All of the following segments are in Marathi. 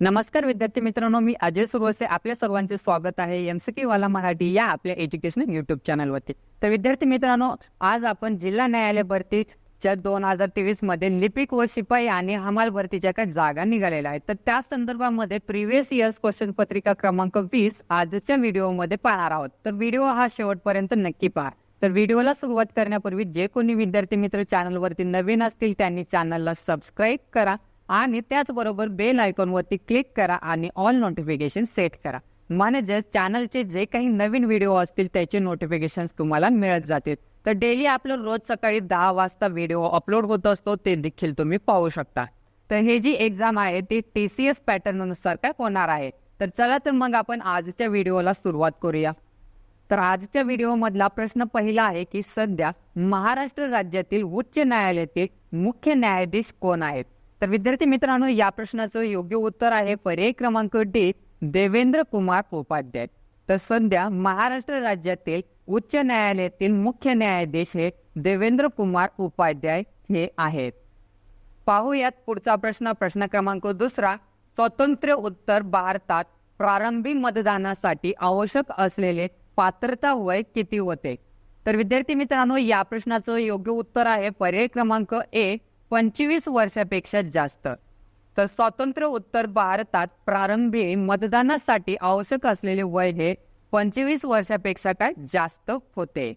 नमस्कार विद्यार्थी मित्रांनो मी अजय सुरवसे. आपल्या सर्वांचे स्वागत आहे एमसीकी वाला मराठी या आपल्या एज्युकेशनल युट्यूब चॅनलवरती तर विद्यार्थी मित्रांनो आज आपण जिल्हा न्यायालय भरतीच्या दोन हजार तेवीसमध्ये लिपिक व शिपाई आणि हमाल भरतीच्या काही जागा निघालेल्या आहेत. तर त्या संदर्भामध्ये प्रिव्हियस इयर्स क्वेश्चन पत्रिका क्रमांक वीस आजच्या व्हिडिओमध्ये पाहणार आहोत. तर व्हिडिओ हा शेवटपर्यंत नक्की पहा. तर व्हिडिओला सुरुवात करण्यापूर्वी जे कोणी विद्यार्थी मित्र चॅनलवरती नवीन असतील त्यांनी चॅनलला सबस्क्राईब करा. आणि त्याचबरोबर बेल आयकॉनवरती क्लिक करा आणि ऑल नोटिफिकेशन सेट करा. म्हणजेच चॅनलचे जे काही नवीन व्हिडिओ असतील त्याचे नोटिफिकेशन तुम्हाला मिळत जातील. तर डेली आपलं रोज सकाळी दहा वाजता व्हिडिओ अपलोड होत असतो ते देखील तुम्ही पाहू शकता. तर हे जी एक्झाम आहे ती टी सी एस पॅटर्ननुसार काय होणार आहे? तर चला तर मग आपण आजच्या व्हिडिओला सुरुवात करूया. तर आजच्या व्हिडिओमधला प्रश्न पहिला आहे की सध्या महाराष्ट्र राज्यातील उच्च न्यायालयातील मुख्य न्यायाधीश कोण आहेत? तर विद्यार्थी मित्रांनो या प्रश्नाचं योग्य उत्तर आहे पर्याय क्रमांक डी देवेंद्र कुमार उपाध्याय. तर सध्या महाराष्ट्र राज्यातील उच्च न्यायालयातील मुख्य न्यायाधीश हे देवेंद्र कुमार उपाध्याय हे आहेत. पाहूयात पुढचा प्रश्न. प्रश्न क्रमांक दुसरा स्वतंत्र उत्तर भारतात प्रारंभी मतदानासाठी आवश्यक असलेले पात्रता वय किती होते? तर विद्यार्थी मित्रांनो या प्रश्नाचं योग्य उत्तर आहे पर्याय क्रमांक ए पंचवीस वर्षापेक्षा जास्त. तर स्वातंत्र्य उत्तर भारतात प्रारंभी मतदानासाठी आवश्यक असलेले वय हे पंचवीस वर्षापेक्षा काय जास्त होते.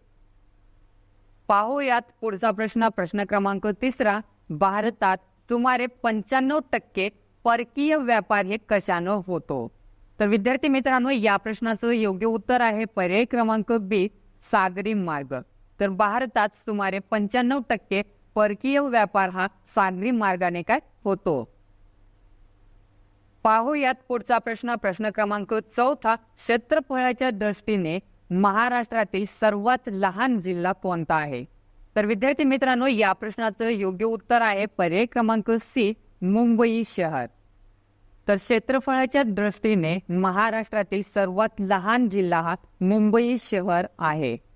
पाहूयात पुढचा प्रश्न. प्रश्न क्रमांक तिसरा. भारतात सुमारे पंच्याण्णव टक्के परकीय व्यापार हे कशानं होतो? तर विद्यार्थी मित्रांनो या प्रश्नाचं योग्य उत्तर आहे पर्याय क्रमांक बी सागरी मार्ग. तर भारतात सुमारे पंच्याण्णव टक्के परकीय व्यापार हा सागरी मार्गाने काय होतो? पाहूयात पुढचा प्रश्न. प्रश्न क्रमांक चौथा. क्षेत्रफळाच्या दृष्टीने महाराष्ट्रातील सर्वात लहान जिल्हा कोणता आहे? तर विद्यार्थी मित्रांनो या प्रश्नाचं योग्य उत्तर आहे पर्याय क्रमांक सी मुंबई शहर. तर क्षेत्रफळाच्या दृष्टीने महाराष्ट्रातील सर्वात लहान जिल्हा हा मुंबई शहर आहे.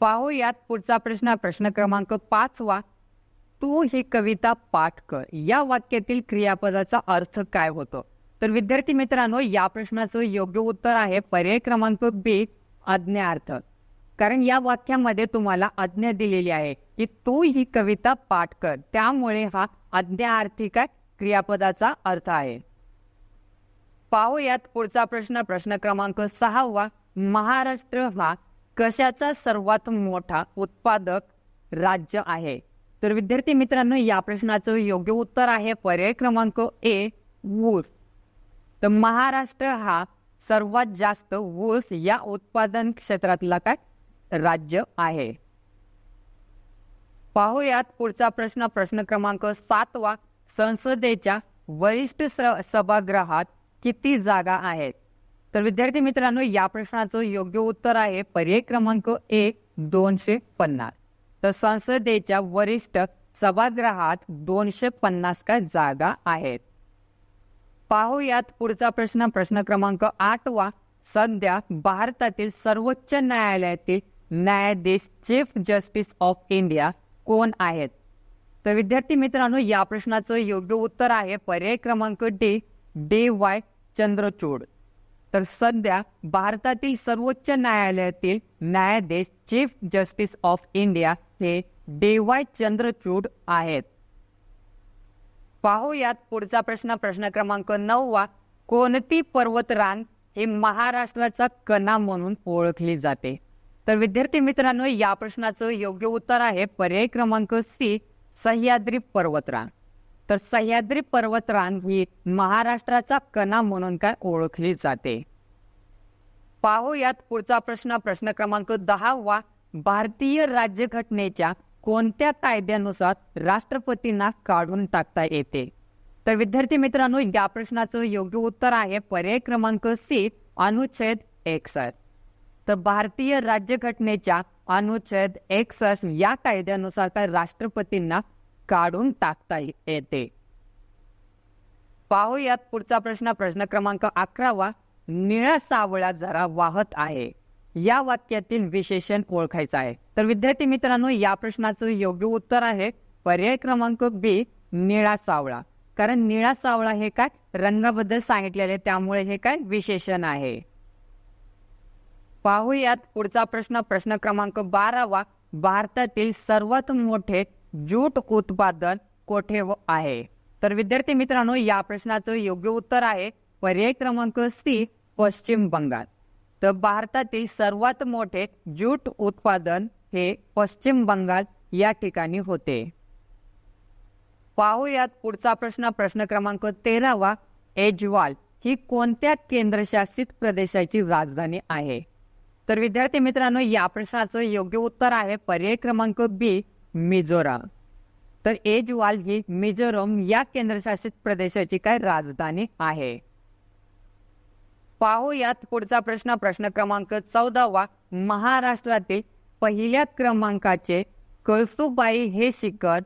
पाहूयात पुढचा प्रश्न. प्रश्न क्रमांक पाचवा तू ही कविता पाठ कर. या वाक्यातील क्रियापदाचा अर्थ काय होतो? तर विद्यार्थी मित्रांनो या प्रश्नाचं योग्य उत्तर आहे पर्याय क्रमांक बी अज्ञार्थ कारण या वाक्यामध्ये तुम्हाला आज्ञा दिलेली आहे की तू ही कविता पाठ कर. त्यामुळे हा अज्ञार्थी काय क्रियापदाचा अर्थ आहे. पाहूयात पुढचा प्रश्न. प्रश्न क्रमांक सहावा महाराष्ट्र हा कशाचा सर्वात मोठा उत्पादक राज्य आहे? तर विद्यार्थी मित्रांनो या प्रश्नाचं योग्य उत्तर आहे पर्याय क्रमांक ए ऊस. तर महाराष्ट्र हा सर्वात जास्त ऊस या उत्पादन क्षेत्रातला काय? राज्य आहे. पाहूयात पुढचा प्रश्न. प्रश्न क्रमांक सातवा. संसदेच्या वरिष्ठ सभागृहात किती जागा आहेत? तर विद्यार्थी मित्रांनो या प्रश्नाचं योग्य उत्तर आहे पर्याय क्रमांक एक दोनशे पन्नास. तर संसदेच्या वरिष्ठ सभागृहात दोनशे पन्नास काय जागा आहेत? पाहूयात पुढचा प्रश्न. प्रश्न क्रमांक आठवा. सध्या भारतातील सर्वोच्च न्यायालयातील न्यायाधीश चीफ जस्टिस ऑफ इंडिया कोण आहेत? तर विद्यार्थी मित्रांनो या प्रश्नाचं योग्य उत्तर आहे पर्याय क्रमांक डी डी वाय चंद्रचूड. तर सध्या भारतातील सर्वोच्च न्यायालयातील न्यायाधीश चीफ जस्टिस ऑफ इंडिया हे डी वाय चंद्रचूड आहेत. पाहूयात पुढचा प्रश्न प्रश्न क्रमांक नववा कोणती पर्वतरांग हे महाराष्ट्राचा कणा म्हणून ओळखली जाते? तर विद्यार्थी मित्रांनो या प्रश्नाचं योग्य उत्तर आहे पर्याय क्रमांक सी सह्याद्री पर्वतरांग. तर सह्याद्री पर्वतरांग ही महाराष्ट्राचा कणा म्हणून काय ओळखली जाते? पाहूयात पुढचा प्रश्न. प्रश्न क्रमांक दहावा भारतीय राज्यघटनेच्या कोणत्या कायद्यानुसार राष्ट्रपतींना काढून टाकता येते? तर विद्यार्थी मित्रांनो या प्रश्नाचं योग्य उत्तर आहे पर्याय क्रमांक सी अनुच्छेद एकसष्ट. तर भारतीय राज्यघटनेच्या अनुच्छेद एकसष्ट या कायद्यानुसार काय राष्ट्रपतींना काढून टाकता येते. पाहूयात पुढचा प्रश्न. प्रश्न क्रमांक अकरावा निळा सावळा जरा वाहत आहे. या वाक्यातील विशेषण ओळखायचं आहे. तर विद्यार्थी मित्रांनो या प्रश्नाचं योग्य उत्तर आहे. पर्याय क्रमांक बी निळा सावळा. कारण निळा सावळा हे काय? रंगाबद्दल सांगितलेले त्यामुळे हे काय? विशेषण आहे. पाहूयात पुढचा प्रश्न. प्रश्न क्रमांक बारावा भारतातील सर्वात मोठे ज्यूट उत्पादन कोठे आहे? तर विद्यार्थी मित्रांनो या प्रश्नाचं योग्य उत्तर आहे पर्याय क्रमांक सी पश्चिम बंगाल. तर भारतातील सर्वात मोठे जूट उत्पादन हे पश्चिम बंगाल या ठिकाणी होते. पाहूयात पुढचा प्रश्न. प्रश्न क्रमांक तेरावा. एजवाल ही कोणत्या केंद्रशासित प्रदेशाची राजधानी आहे? तर विद्यार्थी मित्रांनो या प्रश्नाचं योग्य उत्तर आहे पर्याय क्रमांक बी मिझोराम. तर एजवाल ही मिझोरम या केंद्रशासित प्रदेशाची काय राजधानी आहे? पाहूयात पुढचा प्रश्न. प्रश्न क्रमांक चौदावा. महाराष्ट्रातील पहिल्या क्रमांकाचे कळसुबाई हे शिखर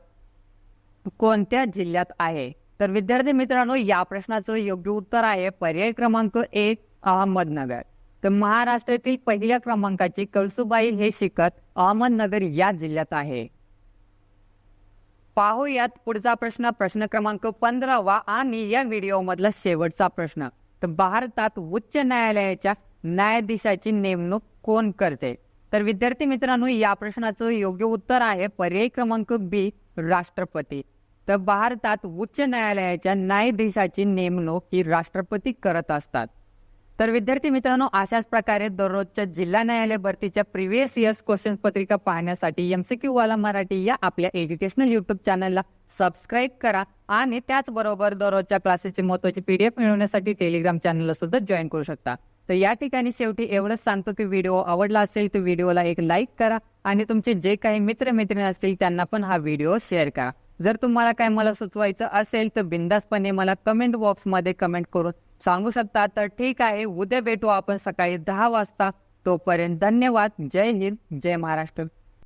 कोणत्या जिल्ह्यात आहे? तर विद्यार्थी मित्रांनो या प्रश्नाचं योग्य उत्तर आहे पर्याय क्रमांक एक अहमदनगर. तर महाराष्ट्रातील पहिल्या क्रमांकाची कळसुबाई हे शिखर अहमदनगर या जिल्ह्यात आहे. पाहूयात पुढचा प्रश्न. प्रश्न क्रमांक पंधरावा आणि या व्हिडिओ मधला शेवटचा प्रश्न. तर भारतात उच्च न्यायालयाच्या न्यायाधीशाची नेमणूक कोण करते? तर विद्यार्थी मित्रांनो या प्रश्नाचं योग्य उत्तर आहे पर्याय क्रमांक बी राष्ट्रपती. तर भारतात उच्च न्यायालयाच्या न्यायाधीशाची नेमणूक ही राष्ट्रपती करत असतात. तर विद्यार्थी मित्रांनो अशाच प्रकारे दररोजच्या जिल्हा न्यायालय भरतीच्या प्रिव्हियस इयर्स क्वेश्चन पत्रिका पाहण्यासाठी एमसीक्यू वाला मराठी या आपल्या एज्युकेशनल युट्यूब चॅनलला सबस्क्राईब करा आणि त्याचबरोबर दररोजच्या क्लासेसची महत्वाची पीडीएफ मिळवण्यासाठी टेलिग्राम चॅनलला सुद्धा जॉईन करू शकता. तर या ठिकाणी शेवटी एवढंच सांगतो की व्हिडिओ आवडला असेल तर व्हिडिओला एक लाईक करा आणि तुमचे जे काही मित्रमैत्रिणी असतील त्यांना पण हा व्हिडिओ शेअर करा. जर तुम्हाला काय मला सुचवायचं असेल तर बिंदासपणे मला कमेंट बॉक्समध्ये कमेंट करून सांगू शकता तर ठीक आहे उद्या भेटू आपण सकाळी दहा वाजता. तोपर्यंत धन्यवाद. जय हिंद जय महाराष्ट्र.